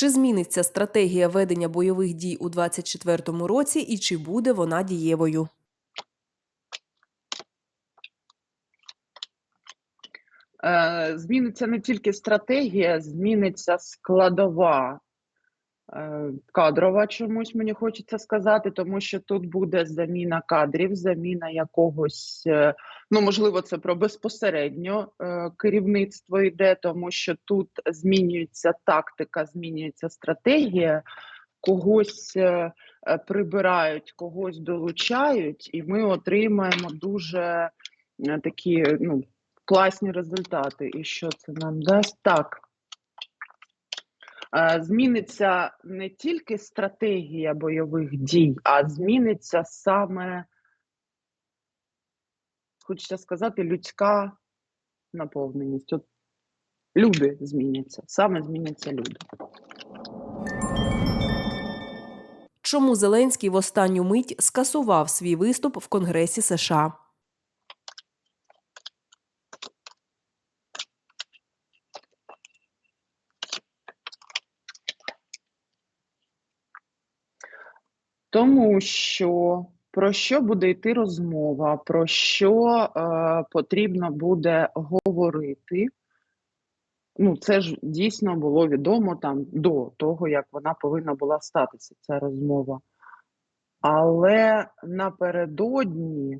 Чи зміниться стратегія ведення бойових дій у 2024 році і чи буде вона дієвою? Е, Зміниться не тільки стратегія, зміниться складова кадрова чомусь мені хочеться сказати, тому що тут буде заміна кадрів, заміна якогось, е, ну можливо, це про безпосередньо е, керівництво йде, тому що тут змінюється тактика, змінюється стратегія, когось е, е, прибирають, когось долучають, і ми отримаємо дуже е, такі ну, класні результати. І що це нам дасть? Так. Е, Зміниться не тільки стратегія бойових дій, а зміниться саме, хочеться сказати, людська наповненість. От люди зміняться, саме зміняться люди. Чому Зеленський в останню мить скасував свій виступ в Конгресі США? Тому що про що буде йти розмова, про що е, потрібно буде говорити. Ну, це ж дійсно було відомо там до того, як вона повинна була статися, ця розмова. Але напередодні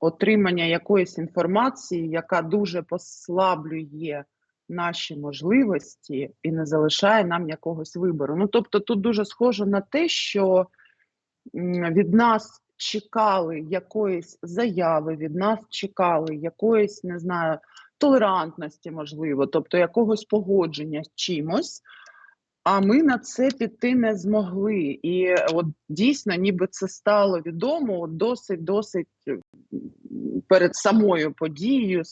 отримання якоїсь інформації, яка дуже послаблює наші можливості і не залишає нам якогось вибору. Ну, тобто, тут дуже схоже на те, що від нас чекали якоїсь заяви, від нас чекали якоїсь, не знаю, толерантності, можливо, тобто якогось погодження з чимось. А ми на це піти не змогли. І от дійсно, ніби це стало відомо досить досить перед самою подією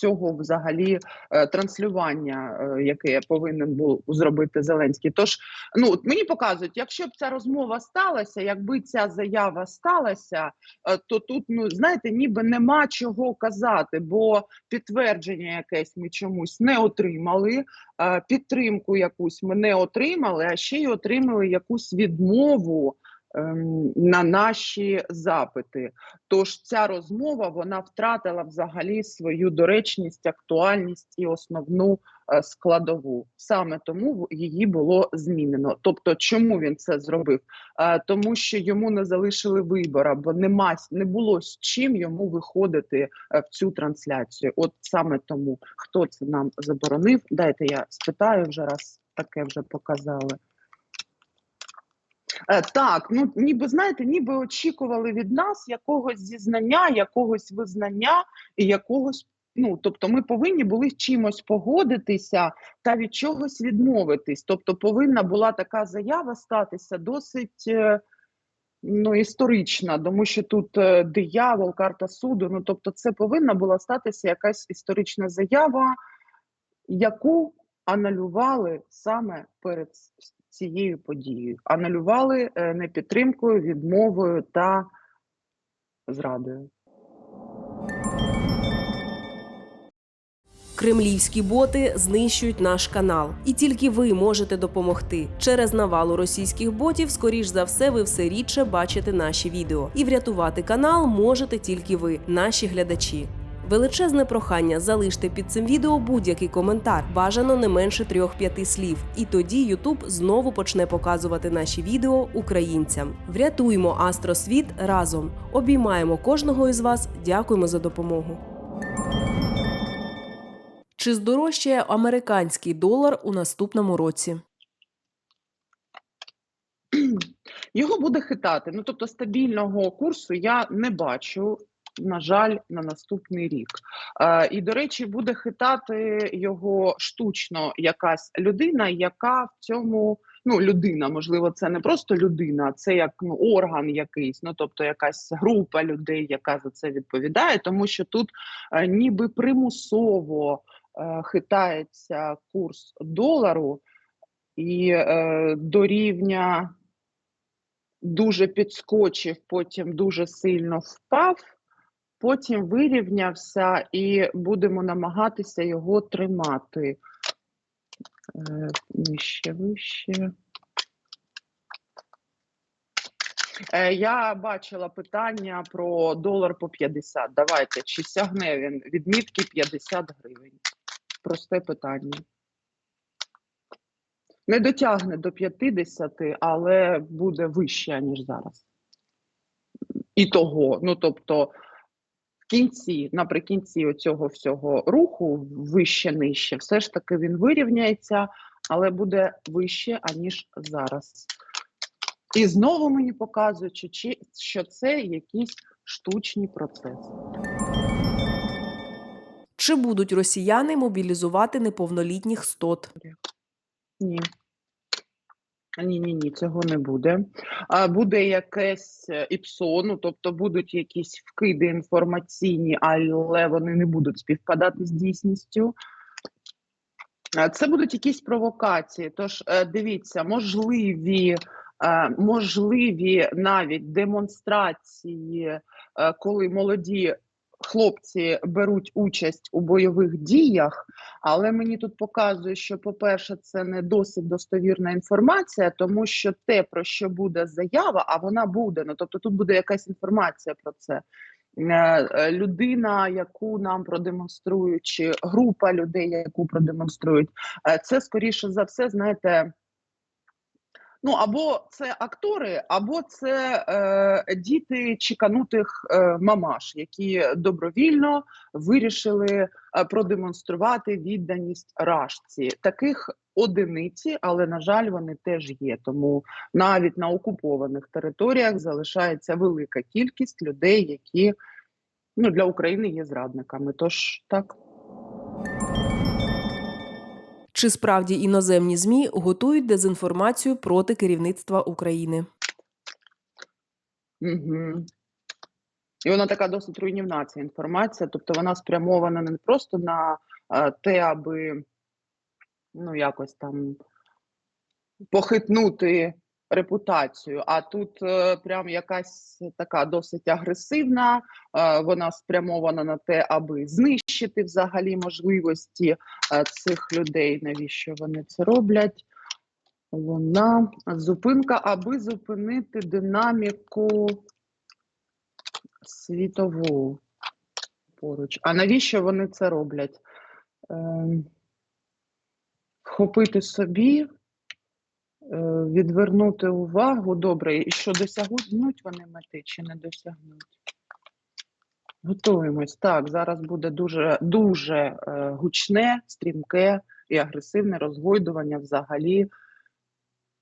цього взагалі е, транслювання, е, яке повинен був зробити Зеленський. Тож ну мені показують, якщо б ця розмова сталася, якби ця заява сталася, е, то тут ну знаєте, ніби нема чого казати, бо підтвердження якесь ми чомусь не отримали підтримку якусь ми не отримали, а ще й отримали якусь відмову на наші запити. Тож ця розмова вона втратила взагалі свою доречність, актуальність і основну е, складову. Саме тому її було змінено. Тобто, чому він це зробив? Е, тому що йому не залишили вибора, бо нема не було з чим йому виходити е, в цю трансляцію. От саме тому, хто це нам заборонив, дайте я спитаю вже раз таке вже показали. Е, так, ну ніби знаєте, ніби очікували від нас якогось зізнання, якогось визнання і якогось. Ну, тобто, ми повинні були чимось погодитися та від чогось відмовитись. Тобто, повинна була така заява статися досить е, ну, історична, тому що тут е, диявол, карта суду. Ну, тобто, це повинна була статися якась історична заява, яку аналювали саме перед цією подією. Аналювали е, непідтримкою, відмовою та зрадою. Кремлівські боти знищують наш канал, і тільки ви можете допомогти. Через навалу російських ботів, скоріш за все, ви все рідше бачите наші відео. І врятувати канал можете тільки ви, наші глядачі. Величезне прохання залиште під цим відео будь-який коментар, бажано не менше трьох-п'яти слів. І тоді Ютуб знову почне показувати наші відео українцям. Врятуймо Астросвіт разом. Обіймаємо кожного із вас. Дякуємо за допомогу. Чи здорожчає американський долар у наступному році? Його буде хитати. Ну тобто стабільного курсу я не бачу. На жаль, на наступний рік. Е, і, до речі, буде хитати його штучно якась людина, яка в цьому ну людина, можливо, це не просто людина, це як ну, орган якийсь, ну тобто якась група людей, яка за це відповідає, тому що тут е, ніби примусово е, хитається курс долару і е, до рівня дуже підскочив, потім дуже сильно впав, потім вирівнявся і будемо намагатися його тримати. Е, вище. Е, Я бачила питання про долар по 50. Давайте, чи сягне він відмітки 50 гривень? Просте питання. Не дотягне до 50, але буде вище, ніж зараз. І того. Ну, тобто, кінці, наприкінці цього всього руху, вище нижче, все ж таки він вирівняється, але буде вище, аніж зараз. І знову мені показують, що це якісь штучні процеси. Чи будуть росіяни мобілізувати неповнолітніх стот? Ні. Ні, ні, ні, цього не буде. А буде якесь е, ІПСО, ну тобто будуть якісь вкиди інформаційні, але вони не будуть співпадати з дійсністю. Це будуть якісь провокації. Тож е, дивіться, можливі, е, можливі навіть демонстрації, коли молоді хлопці беруть участь у бойових діях. Але мені тут показує, що, по-перше, це не досить достовірна інформація, тому що те, про що буде заява, а вона буде. Ну тобто, тут буде якась інформація про це. Е, е, Людина, яку нам продемонструють, чи група людей, яку продемонструють, е, це скоріше за все, знаєте. Ну, або це актори, або це е, діти чеканутих е, мамаш, які добровільно вирішили е, продемонструвати відданість рашці. Таких одиниці, але на жаль, вони теж є. Тому навіть на окупованих територіях залишається велика кількість людей, які ну, для України є зрадниками. Тож так. Чи справді іноземні змі готують дезінформацію проти керівництва України? Угу. І вона така досить руйнівна ця інформація, тобто вона спрямована не просто на е, те, аби ну якось там похитнути репутацію, а тут е, прям якась така досить агресивна, е, вона спрямована на те, аби знищити взагалі можливості е, цих людей. Навіщо вони це роблять? Вона зупинка, аби зупинити динаміку світову поруч. А навіщо вони це роблять? Ем, Вхопити собі, е, відвернути увагу. Добре, і що досягнуть вони мети чи не досягнуть? Готуємось. Так, зараз буде дуже, дуже е, гучне, стрімке і агресивне розгойдування взагалі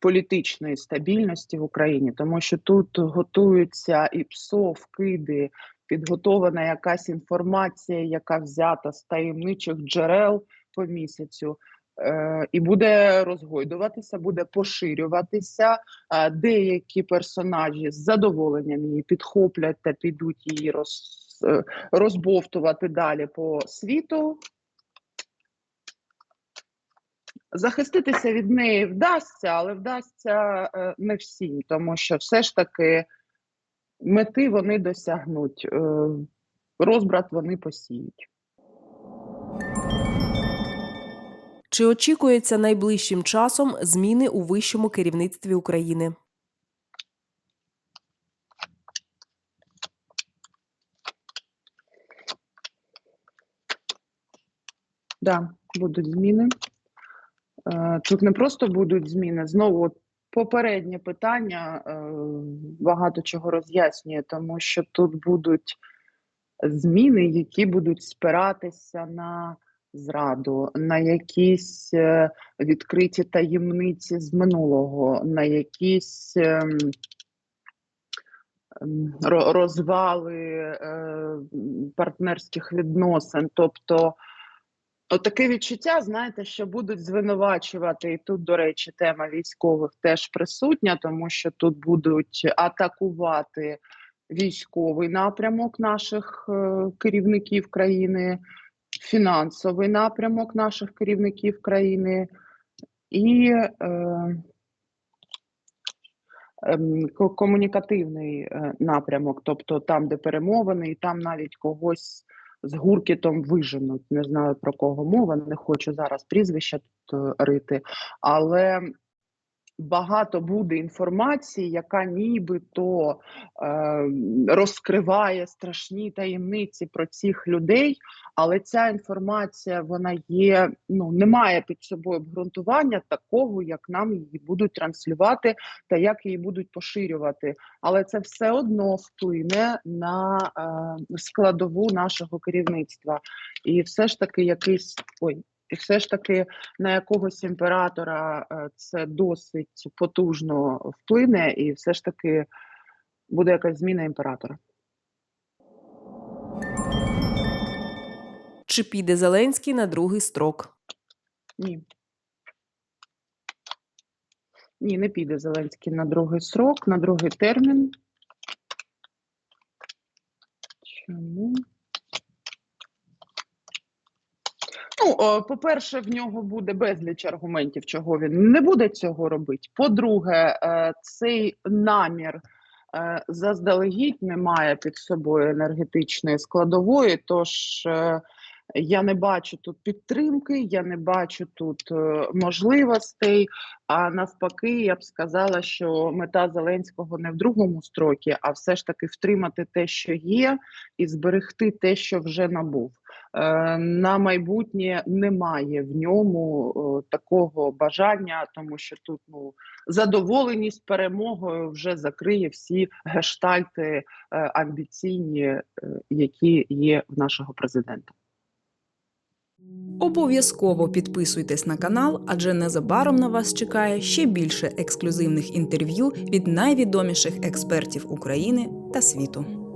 політичної стабільності в Україні, тому що тут готуються і ПСО, вкиди, підготовлена якась інформація, яка взята з таємничих джерел по місяцю. Е, і буде розгойдуватися, буде поширюватися. Е, деякі персонажі з задоволенням її підхоплять та підуть її роз, розбовтувати далі по світу. Захиститися від неї вдасться, але вдасться е, не всім, тому що все ж таки мети вони досягнуть, е, розбрат вони посіють. Чи очікується найближчим часом зміни у вищому керівництві України? Да, будуть зміни. Е, Тут не просто будуть зміни. Знову попереднє питання е, багато чого роз'яснює, тому що тут будуть зміни, які будуть спиратися на зраду, на якісь е, відкриті таємниці з минулого, на якісь ем, ем, ро- розвали партнерських відносин. Тобто, Отаке відчуття, знаєте, що будуть звинувачувати, і тут, до речі, тема військових теж присутня, тому що тут будуть атакувати військовий напрямок наших е, керівників країни, фінансовий напрямок наших керівників країни. І е, ем, ко- комунікативний е, напрямок, тобто там, де перемовини, і там навіть когось з гуркітом виженуть. Не знаю про кого мова, не хочу зараз прізвища тут рити, але багато буде інформації, яка нібито е, розкриває страшні таємниці про цих людей, але ця інформація вона є, ну не має під собою обґрунтування такого, як нам її будуть транслювати та як її будуть поширювати. Але це все одно вплине на е, складову нашого керівництва. І все ж таки якийсь ой. І все ж таки на якогось імператора е, це досить потужно вплине, і все ж таки буде якась зміна імператора. Чи піде Зеленський на другий строк? Ні. Ні, не піде Зеленський на другий срок, на другий термін. Чому? Ну, о, по-перше, в нього буде безліч аргументів, чого він не буде цього робити. По-друге, е, цей намір е, заздалегідь не має під собою енергетичної складової, тож е, я не бачу тут підтримки, я не бачу тут можливостей. А навпаки, я б сказала, що мета Зеленського не в другому строкі, а все ж таки втримати те, що є, і зберегти те, що вже набув. Е, на майбутнє немає в ньому е, такого бажання, тому що тут ну задоволеність перемогою вже закриє всі гештальти е, амбіційні, які є в нашого президента. Обов'язково підписуйтесь на канал, адже незабаром на вас чекає ще більше ексклюзивних інтерв'ю від найвідоміших експертів України та світу.